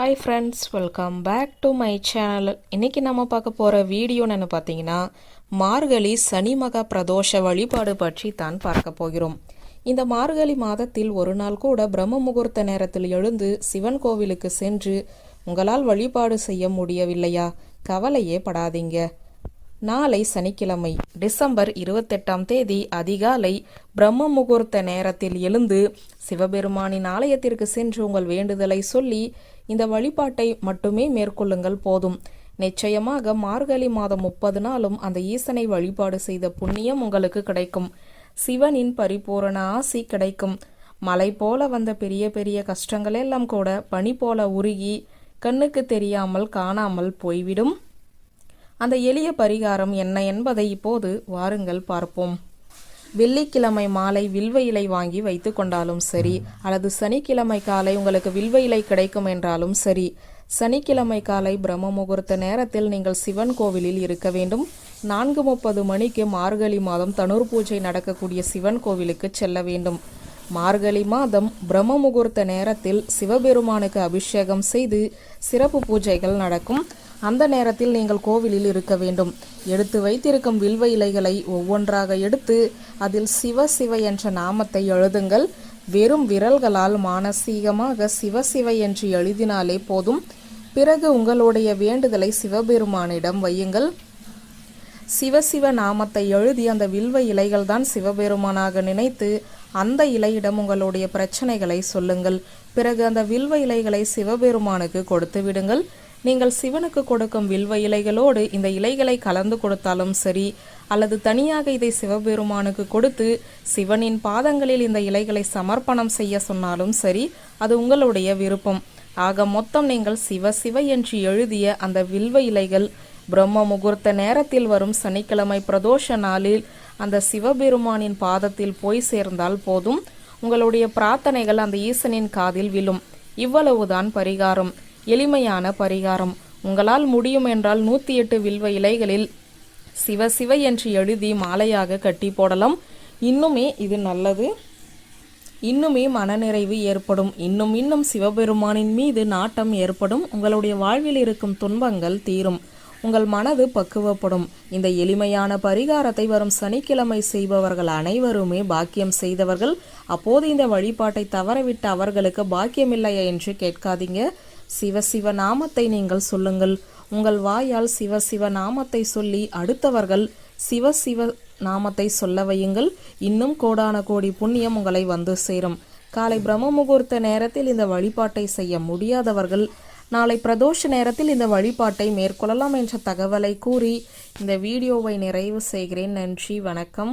Hi friends welcome back to my channel இன்னைக்கு நம்ம பார்க்க போகிற வீடியோன்னு பார்த்தீங்கன்னா மார்கழி சனி மகா பிரதோஷ வழிபாடு பற்றி தான் பார்க்க போகிறோம். இந்த மார்கழி மாதத்தில் ஒரு நாள் கூட பிரம்ம முகூர்த்த நேரத்தில் எழுந்து சிவன் கோவிலுக்கு சென்று உங்களால் வழிபாடு செய்ய முடியவில்லையா? கவலையே படாதீங்க. நாளை சனிக்கிழமை டிசம்பர் இருபத்தெட்டாம் தேதி அதிகாலை பிரம்ம முகூர்த்த நேரத்தில் எழுந்து சிவபெருமானின் ஆலயத்திற்கு சென்று உங்கள் வேண்டுதலை சொல்லி இந்த வழிபாட்டை மட்டுமே மேற்கொள்ளுங்கள் போதும். நிச்சயமாக மார்கழி மாதம் முப்பது நாளும் அந்த ஈசனை வழிபாடு செய்த புண்ணியம் உங்களுக்கு கிடைக்கும். சிவனின் பரிபூரண ஆசி கிடைக்கும். மலை போல வந்த பெரிய பெரிய கஷ்டங்கள் எல்லாம் கூட பனி போல உருகி கண்ணுக்கு தெரியாமல் காணாமல் போய்விடும். அந்த எளிய பரிகாரம் என்ன என்பதை இப்போது வாருங்கள் பார்ப்போம். வெள்ளிக்கிழமை மாலை வில்வ இலை வாங்கி வைத்து கொண்டாலும் சரி அல்லது சனிக்கிழமை காலை உங்களுக்கு வில்வ இலை கிடைக்கும் என்றாலும் சரி சனிக்கிழமை காலை பிரம்ம முகூர்த்த நேரத்தில் நீங்கள் சிவன் கோவிலில் இருக்க வேண்டும். நான்கு முப்பது மணிக்கு மார்கழி மாதம் தனுர் பூஜை நடக்கக்கூடிய சிவன் கோவிலுக்கு செல்ல வேண்டும். மார்கழி மாதம் பிரம்ம முகூர்த்த நேரத்தில் சிவபெருமானுக்கு அபிஷேகம் செய்து சிறப்பு பூஜைகள் நடக்கும். அந்த நேரத்தில் நீங்கள் கோவிலில் இருக்க வேண்டும். எடுத்து வைத்திருக்கும் வில்வ இலைகளை ஒவ்வொன்றாக எடுத்து அதில் சிவ சிவ என்ற நாமத்தை எழுதுங்கள். வெறும் விரல்களால் மானசீகமாக சிவ சிவ என்று எழுதினாலே போதும். பிறகு உங்களுடைய வேண்டுதலை சிவபெருமானிடம் வையுங்கள். சிவசிவ நாமத்தை எழுதி அந்த வில்வ இலைகள் தான் சிவபெருமானாக நினைத்து அந்த இலையிடம் உங்களுடைய பிரச்சனைகளை சொல்லுங்கள். பிறகு அந்த வில்வ இலைகளை சிவபெருமானுக்கு கொடுத்து விடுங்கள். நீங்கள் சிவனுக்கு கொடுக்கும் வில்வ இலைகளோடு இந்த இலைகளை கலந்து கொடுத்தாலும் சரி அல்லது தனியாக இதை சிவபெருமானுக்கு கொடுத்து சிவனின் பாதங்களில் இந்த இலைகளை சமர்ப்பணம் செய்ய சொன்னாலும் சரி அது உங்களுடைய விருப்பம். ஆக மொத்தம் நீங்கள் சிவ சிவ என்று எழுதிய அந்த வில்வ இலைகள் பிரம்ம முகூர்த்த நேரத்தில் வரும் சனிக்கிழமை பிரதோஷ நாளில் அந்த சிவபெருமானின் பாதத்தில் போய் சேர்ந்தால் போதும். உங்களுடைய பிரார்த்தனைகள் அந்த ஈசனின் காதில் விழும். இவ்வளவுதான் பரிகாரம். எளிமையான பரிகாரம். உங்களால் முடியும் என்றால் நூற்றி எட்டு வில்வ இலைகளில் சிவ சிவ என்று எழுதி மாலையாக கட்டி போடலாம். இன்னுமே இது நல்லது. இன்னுமே மனநிறைவு ஏற்படும். இன்னும் இன்னும் சிவபெருமானின் மீது நாட்டம் ஏற்படும். உங்களுடைய வாழ்வில் இருக்கும் துன்பங்கள் தீரும். உங்கள் மனது பக்குவப்படும். இந்த எளிமையான பரிகாரத்தை வரும் சனிக்கிழமை செய்பவர்கள் அனைவருமே பாக்கியம் செய்தவர்கள். அப்போது இந்த வழிபாட்டை தவறவிட்ட அவர்களுக்கு பாக்கியமில்லையா என்று கேட்காதீங்க. சிவ சிவ நாமத்தை நீங்கள் சொல்லுங்கள். உங்கள் வாயால் சிவ சிவ நாமத்தை சொல்லி அடுத்தவர்கள் சிவ சிவ நாமத்தை சொல்ல வையுங்கள். இன்னும் கோடான கோடி புண்ணியம் உங்களை வந்து சேரும். காலை பிரம்ம முகூர்த்த நேரத்தில் இந்த வழிபாட்டை செய்ய முடியாதவர்கள் நாளை பிரதோஷ நேரத்தில் இந்த வழிபாட்டை மேற்கொள்ளலாம் என்ற தகவலை கூறி இந்த வீடியோவை நிறைவு செய்கிறேன். நன்றி வணக்கம்.